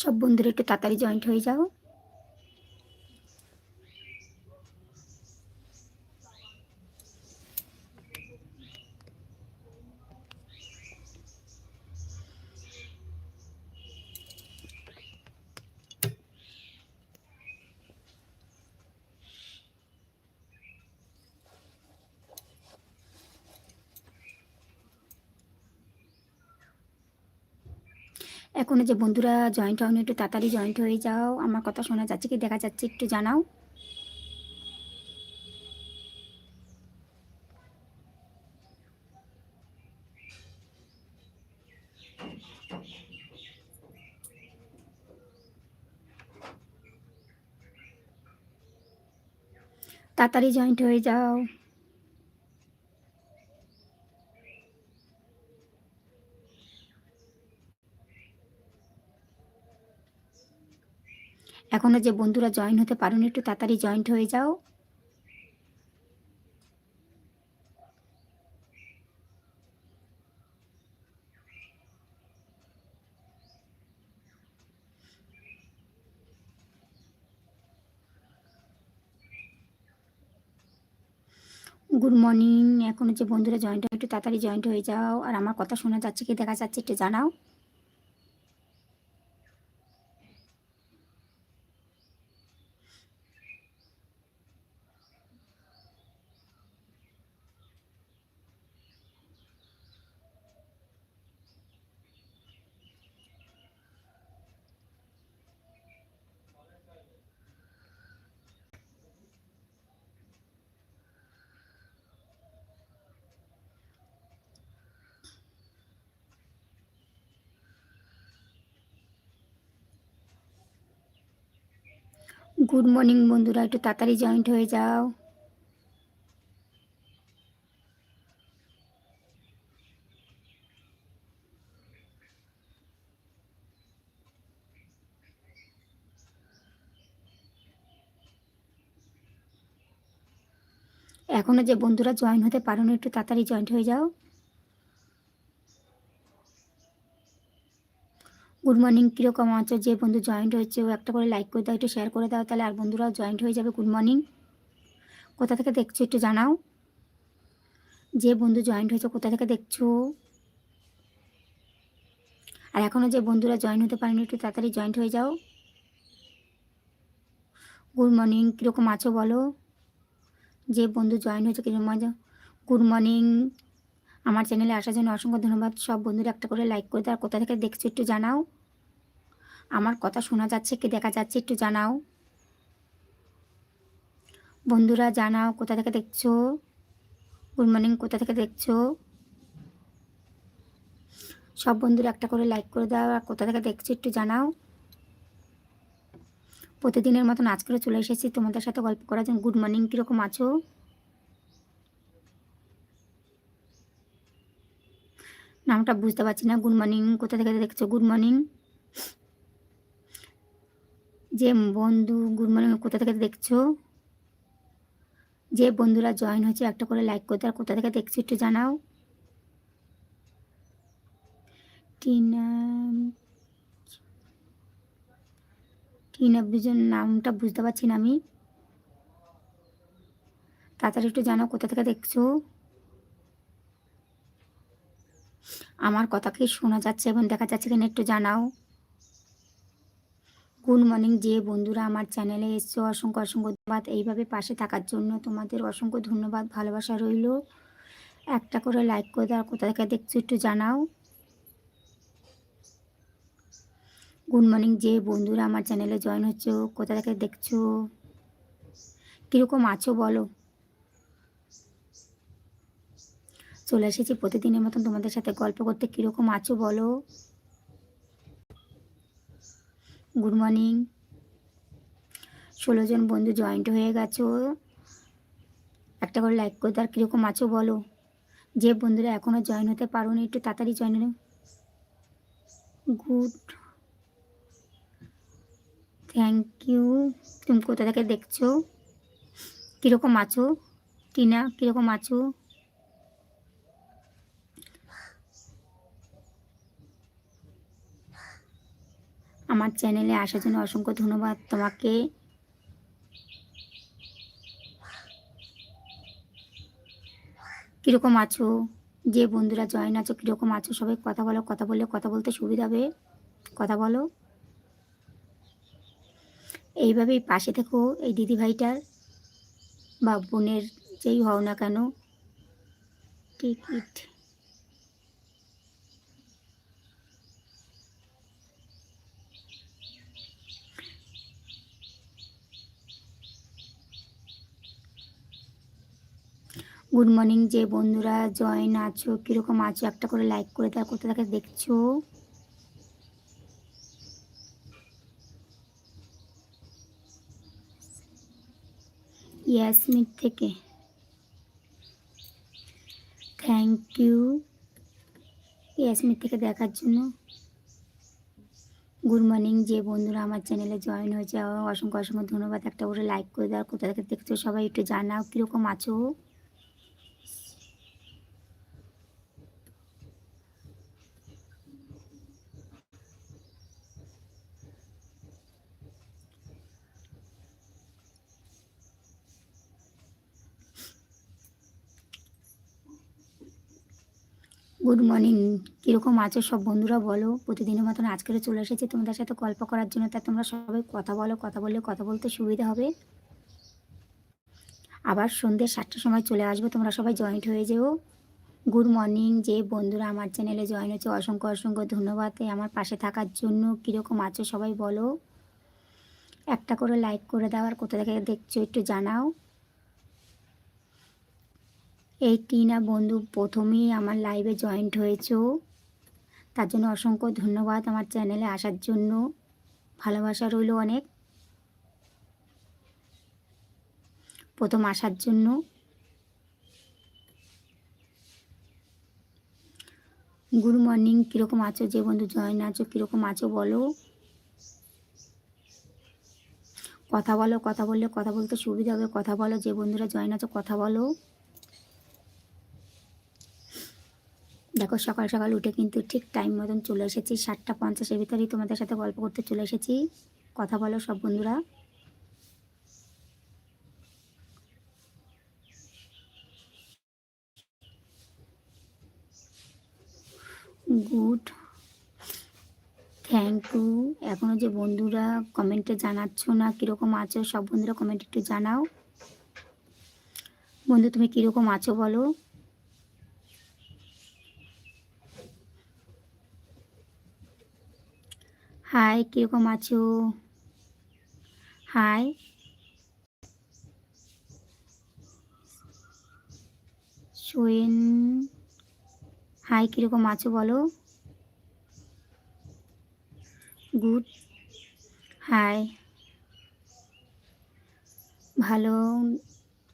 সব বন্ধুরা একটু তাড়াতাড়ি জয়েন্ট হয়ে যাও। এখনও যে বন্ধুরা জয়েন্ট হয়নি একটু তাড়াতাড়ি জয়েন্ট হয়ে যাও। আমার কথা শোনা যাচ্ছে কি? দেখা যাচ্ছে, একটু জানাও। তাড়াতাড়ি জয়েন্ট হয়ে যাও। এখনও যে বন্ধুরা জয়েন হতে পারেন, একটু তাড়াতাড়ি জয়েন্ট হয়ে যাও। গুড মর্নিং এখনও যে বন্ধুরা জয়েন্ট একটু তাড়াতাড়ি জয়েন্ট হয়ে যাও। আর আমার কথা শোনা যাচ্ছে কি, দেখা যাচ্ছে, একটু জানাও। গুড মর্নিং বন্ধুরা। একটু তাড়াতাড়ি জয়েন্ট হয়ে যাও। এখনও যে বন্ধুরা জয়েন হতে পারো না একটু তাড়াতাড়ি জয়েন্ট হয়ে যাও। গুড মর্নিং, কীরকম আছো? যে বন্ধু জয়েন্ট হয়েছে, ও একটা করে লাইক করে দাও, একটু শেয়ার করে দাও, তাহলে আর বন্ধুরাও জয়েন্ট হয়ে যাবে গুড মর্নিং। কোথা থেকে দেখছ একটু জানাও। যে বন্ধু জয়েন্ট হয়েছে, কোথা থেকে দেখছ? আর এখনও যে বন্ধুরা জয়েন হতে পারেনি, একটু তাড়াতাড়ি জয়েন্ট হয়ে যাও। গুড মর্নিং, কীরকম আছো বলো? যে বন্ধু জয়েন হয়েছে, কীরকম মজা গুড মর্নিং। আমার চ্যানেলে আসার জন্য অসংখ্য ধন্যবাদ। সব বন্ধুরা একটা করে লাইক করে দাও কোথা থেকে দেখছ একটু জানাও। আমার কথা শোনা যাচ্ছে কি দেখা যাচ্ছে একটু জানাও। বন্ধুরা জানাও, কোথা থেকে দেখছ? গুড মর্নিং কোথা থেকে দেখছ? সব বন্ধুরা একটা করে লাইক করে দাও আর কোথা থেকে দেখছ একটু জানাও। প্রতিদিনের মতন করে চলে এসেছি তোমাদের সাথে গল্প করার জন্য। গুড মর্নিং কীরকম আছো? নামটা বুঝতে পারছি না। গুড মর্নিং কোথা থেকে দেখছ? গুড মর্নিং যে বন্ধু গুড মর্নিং, কোথা থেকে দেখছ? যে বন্ধুরা জয়েন হয়েছে, একটা করে লাইক করতে, আর কোথা থেকে দেখছ একটু জানাও। টিনা টিনা নামটা বুঝতে পারছি না আমি। তাড়াতাড়ি একটু জানাও কোথা থেকে দেখছ। আমার কথা কি শোনা যাচ্ছে এবং দেখা যাচ্ছে কিনা একটু জানাও। গুড মর্নিং যে বন্ধুরা আমার চ্যানেলে এসছো, অসংখ্য অসংখ্য ধন্যবাদ। এইভাবে পাশে থাকার জন্য তোমাদের অসংখ্য ধন্যবাদ। ভালোবাসা রইল। একটা করে লাইক করে দাও, কোথা থেকে দেখছ একটু জানাও। গুড মর্নিং যে বন্ধুরা আমার চ্যানেলে জয়েন হচ্ছে, কোথা থেকে দেখছ? কীরকম আছো বলো? চলে এসেছি প্রতিদিনের মতন তোমাদের সাথে গল্প করতে। কীরকম আছো বলো? Good morning. ষোলো জন বন্ধু জয়েন্ট হয়ে গেছো একটা করে লাইক করে তার কীরকম আছো বলো। যে বন্ধুরা এখনও জয়েন হতে পারো না একটু তাড়াতাড়ি জয়েন হয়ে গুড। থ্যাংক ইউ তুমি কোথা থেকে দেখছ? কীরকম আছো? টিনা, কীরকম আছো? আমার চ্যানেলে আসার জন্য অসংখ্য ধন্যবাদ তোমাকে। কীরকম আছো? যে বন্ধুরা জয়েন আছো, কীরকম আছো? সবাই কথা বলো, কথা বললে কথা বলতে সুবিধা হবে। কথা বলো। এইভাবেই পাশে থেকো এই দিদি ভাইটার বা বোনের যেই হও না কেন ঠিক টিকিট গুড মর্নিং যে বন্ধুরা জয়েন আছো, কীরকম আছো? একটা করে লাইক করে দেওয়া কোথা থেকে দেখছ? ইয়াসমিন থেকে। থ্যাংক ইউ ইয়াসমিন থেকে দেখার জন্য। গুড মর্নিং যে বন্ধুরা, আমার চ্যানেলে জয়েন হয়েছে, অসংখ্য অসংখ্য ধন্যবাদ। একটা করে লাইক করে দেওয়ার কোথা থেকে দেখছ? সবাই একটু জানাও, কীরকম আছো? Good morning. কীরকম আছো সব বন্ধুরা বলো? প্রতিদিনের মতন আজকেরও চলে এসেছি তোমাদের সাথে গল্প করার জন্য। তা তোমরা সবাই কথা বলো, কথা বললে কথা বলতে সুবিধা হবে। আবার সন্ধ্যে সাতটার সময় চলে আসব, তোমরা সবাই জয়েন্ট হয়ে যেও। গুড মর্নিং, যে বন্ধুরা আমার চ্যানেলে জয়েন হচ্ছে অসংখ্য অসংখ্য ধন্যবাদ। আমার পাশে থাকার জন্য কীরকম আছো সবাই বলো। একটা করে লাইক করে দেওয়ার কোথা থেকে দেখছ একটু জানাও। এই টিনা বন্ধু, প্রথমেই আমার লাইভে জয়েন্ট হয়েছ। তার জন্য অসংখ্য ধন্যবাদ আমার চ্যানেলে আসার জন্য। ভালোবাসা রইল অনেক। প্রথম আসার জন্য। গুড মর্নিং, কীরকম আছো? যে বন্ধু জয়েন আছো, কীরকম আছো বলো। কথা বলো, কথা বললে কথা বলতে সুবিধা হবে। কথা বলো, যে বন্ধুরা জয়েন আছো, কথা বলো। দেখো সকাল সকাল উঠে কিন্তু ঠিক টাইম মতন চলে এসেছি। সাতটা পঞ্চাশের ভিতরেই তোমাদের সাথে গল্প করতে চলে এসেছি। কথা বলো সব বন্ধুরা। গুড থ্যাংক ইউ এখনও যে বন্ধুরা কমেন্টে জানাচ্ছ না কীরকম আছো, সব বন্ধুরা কমেন্ট একটু জানাও। বন্ধু, তুমি কীরকম আছো বলো? হাই কীরকম আছো? হাই সোয়েন হাই কীরকম আছো বলো? গুড হাই ভালো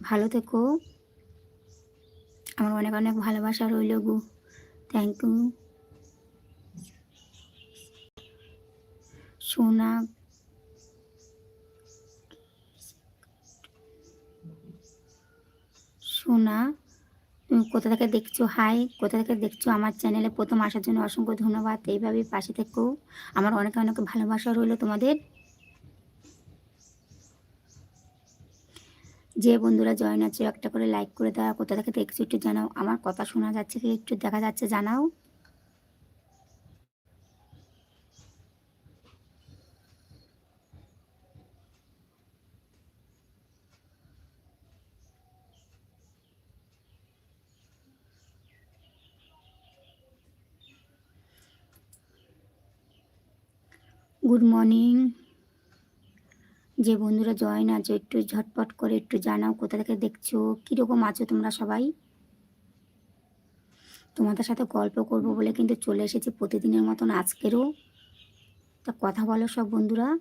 ভালো থেকো। আমার অনেক অনেক ভালোবাসা রইল গু। থ্যাংক ইউ সোনা সোনা, তুমি কোথা থেকে দেখছ? হাই কোথা থেকে দেখছ আমার চ্যানেলে প্রথম আসার জন্য অসংখ্য ধন্যবাদ। এইভাবেই পাশে থেকেও আমার অনেক অনেক ভালোবাসা রইল তোমাদের। যে বন্ধুরা জয়েন আছে, একটা করে লাইক করে দেওয়া কোথা থেকে দেখছ একটু জানাও। আমার কথা শোনা যাচ্ছে কি একটু দেখা যাচ্ছে জানাও। Good morning. যে বন্ধুরা জয়েন আছো, একটু ঝটপট করে একটু জানাও, কোথা থেকে দেখছ, কীরকম আছো তোমরা সবাই? তোমাদের সাথে গল্প করব বলে কিন্তু চলে এসেছি প্রতিদিনের মতন আজকেরও। তা কথা বলো সব বন্ধুরা।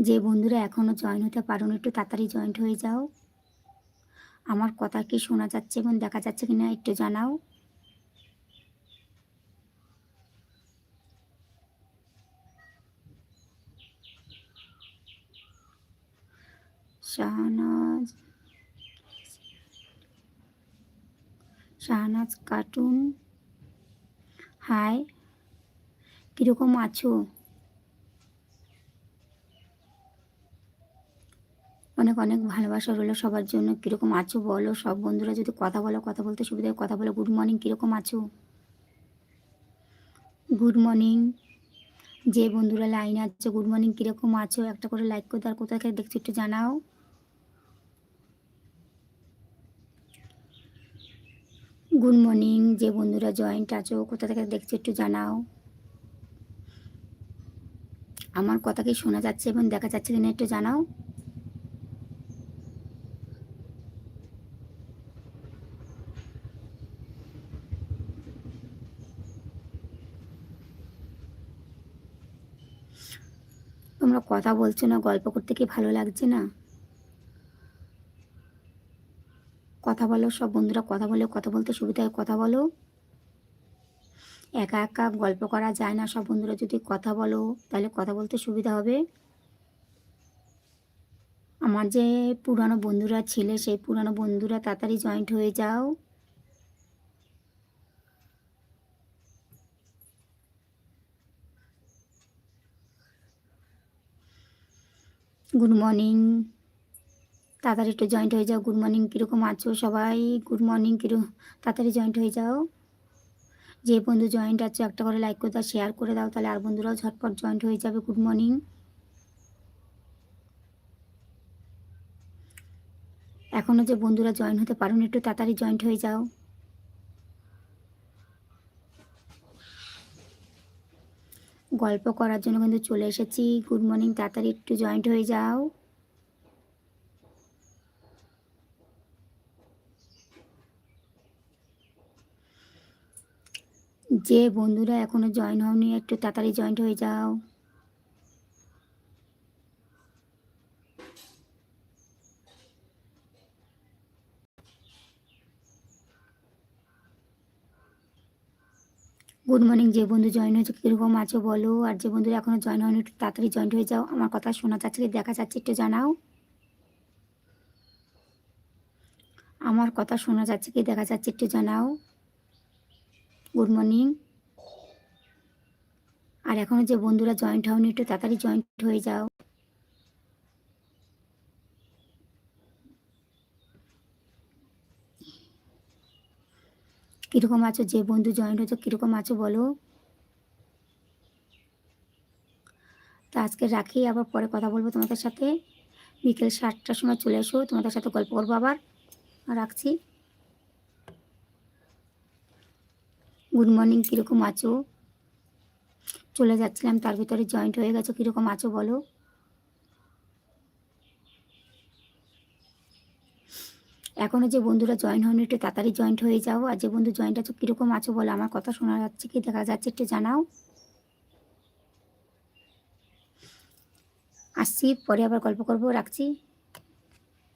যে বন্ধুরা এখনও জয়েন হতে পারো একটু তাড়াতাড়ি জয়েন্ট হয়ে যাও। আমার কথা কি শোনা যাচ্ছে এবং দেখা যাচ্ছে কিনা একটু জানাও। শাহনাজ শাহনাজ কার্টুন। হাই, কীরকম আছো? অনেক অনেক ভালোবাসা রইল সবার জন্য। কীরকম আছো বলো? সব বন্ধুরা যদি কথা বলো, কথা বলতে সুবিধা হয়, কথা বলো। গুড মর্নিং কীরকম আছো? গুড মর্নিং যে বন্ধুরা লাইনে আছে গুড মর্নিং কীরকম আছো? একটা করে লাইক করে, আর কোথায় দেখছ একটু জানাও। গুড মর্নিং, যে বন্ধুরা জয়েন্ট আছো, কোথা থেকে দেখছ একটু জানাও। আমার কথা কি শোনা যাচ্ছে এবং দেখা যাচ্ছে কিনা একটু জানাও। তোমরা কথা বলছো না, গল্প করতে কি ভালো লাগছে না? কথা বলো, সব বন্ধুরা কথা বলে, কথা বলতে সুবিধা হয়, কথা বলো। একা একা গল্প করা যায় না, সব বন্ধুরা যদি কথা বলো, তাহলে কথা বলতে সুবিধা হবে। আমার যে পুরানো বন্ধুরা ছিলে, সেই পুরানো বন্ধুরা তাড়াতাড়ি জয়েন্ট হয়ে যাও। গুড মর্নিং তাড়াতাড়ি একটু জয়েন্ট হয়ে যাও। গুড মর্নিং কীরকম আছো সবাই? গুড মর্নিং কীরকম তাড়াতাড়ি জয়েন্ট হয়ে যাও। যে বন্ধু জয়েন্ট আছো, একটা করে লাইক করে দাও শেয়ার করে দাও, তাহলে আর বন্ধুরাও ঝটপট জয়েন্ট হয়ে যাবে। গুড মর্নিং এখনও যে বন্ধুরা জয়েন হতে পারুন, একটু তাড়াতাড়ি জয়েন্ট হয়ে যাও। গল্প করার জন্য কিন্তু চলে এসেছি। গুড মর্নিং তাড়াতাড়ি একটু জয়েন্ট হয়ে যাও। যে বন্ধুরা এখনও জয়েন হওনি, একটু তাড়াতাড়ি জয়েন্ট হয়ে যাও। গুড মর্নিং যে বন্ধু জয়েন হয়েছে, কীরকম আছো বলো? আর যে বন্ধুরা এখনও জয়েন হয়নি, একটু তাড়াতাড়ি জয়েন্ট হয়ে যাও। আমার কথা শোনা যাচ্ছে কি, দেখা যাচ্ছে, একটু জানাও। আমার কথা শোনা যাচ্ছে কি, দেখা যাচ্ছে, একটু জানাও। Good morning. আর এখনও যে বন্ধুরা জয়েন্ট হওনি, একটু তাড়াতাড়ি জয়েন্ট হয়ে যাও। কীরকম আছো? যে বন্ধু জয়েন্ট হয়েছে, কীরকম আছো বলো? তো আজকে রাখি, আবার পরে কথা বলব তোমাদের সাথে। বিকেল সাতটার সময় চলে এসো, তোমাদের সাথে গল্প করব আবার। রাখছি। গুড মর্নিং, কীরকম আছো? চলে যাচ্ছিলাম, তার ভিতরে জয়েন্ট হয়ে গেছো, কীরকম আছো বলো? এখনও যে বন্ধুরা জয়েন হয়নি, একটু তাড়াতাড়ি জয়েন্ট হয়ে যাও। আর যে বন্ধু জয়েন্ট আছো, কীরকম আছো বলো, আমার কথা শোনা যাচ্ছে কি, দেখা যাচ্ছে, একটু জানাও। আসছি, পরে আবার গল্প করব, রাখছি।